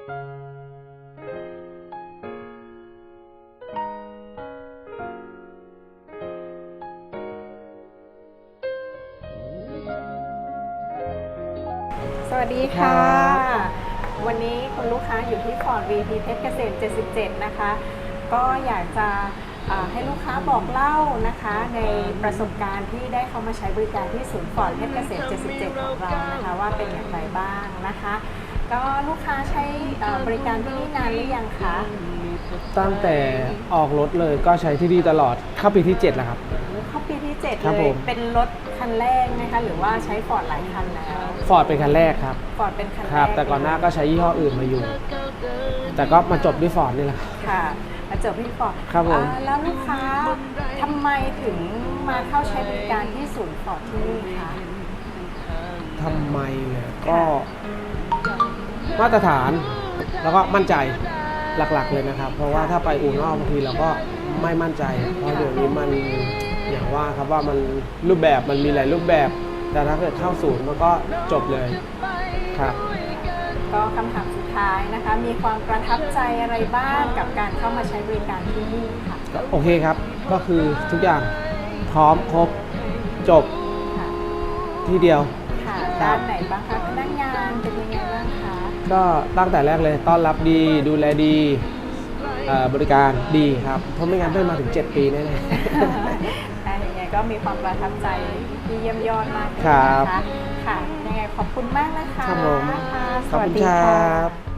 สวัสดีค่ะ วันนี้คุณลูกค้าอยู่ที่ฟอร์ด VP เพชรเกษม77 นะคะ ก็อยากจะอ่าให้ลูกค้าบอกเล่านะคะ ในประสบการณ์ที่ได้เข้ามาใช้บริการที่ศูนย์ฟอร์ดเพชรเกษม77 ของเรานะคะ ว่าเป็นอย่างไรบ้างนะคะ ก็ลูกค้าใช้เอ่อบริการที่นี่นานหรือยังคะตั้งแต่ออกรถเลยก็ใช้ที่นี่ตลอดเข้าปีที่7แล้วครับ เข้าปีที่7ครับเลผย ม เป็นรถคันแรกนะคะ หรือว่าใช้ฟอร์ดหลายคันแล้ว ฟอร์ดเป็นคันแรกครับฟอร์ดเป็นคันแรกครับ แต่ก่อนหน้าก็ใช้ยี่ห้ออื่นมาอยู่ แต่ก็มาจบด้วยฟอร์ดนี่แหละครับ ค่ะมาเจอพี่ฟอร์ดครับผม อ่าแล้วลูกค้าทำไมถึงมาเข้าใช้บริการที่ศูนย์ฟอร์ดที่นี่คะ ทำไมเนี่ยก็ มาตรฐานแล้วก็มั่นใจหลักๆเลยนะครับ เพราะว่าถ้าไปอู่นอกบางทีเราก็ไม่มั่นใจ เพราะเดี๋ยวนี้มันอย่างว่าครับว่ามันรูปแบบมันมีหลายรูปแบบ แต่ถ้าเกิดเข้าศูนย์มันก็จบเลยครับก็คำถามสุดท้ายนะคะ มีความประทับใจอะไรบ้างกับการเข้ามาใช้บริการที่นี่ค่ะก็โอเคครับก็คือทุกอย่างพร้อมครบจบค่ะที่เดียวค่ะครัด้าบนไหนบ้างคะพนักงาน เป็นยังไงบ้างคะ ก็ตั้งแต่แรกเลยต้อนรับดีดูแลดีเอ่อบริการดีครับ เพราะไม่งั้นไม่มาถึง 7 ปีแน่แต่ยังไงก็มีความประทับใจที่เยี่ยมยอดมากเลยครันะบคะค่ะ ยังไงขอบคุณมากนะคะครับผม ค่ะๆสขอบวัสคุณดีครค่ะับ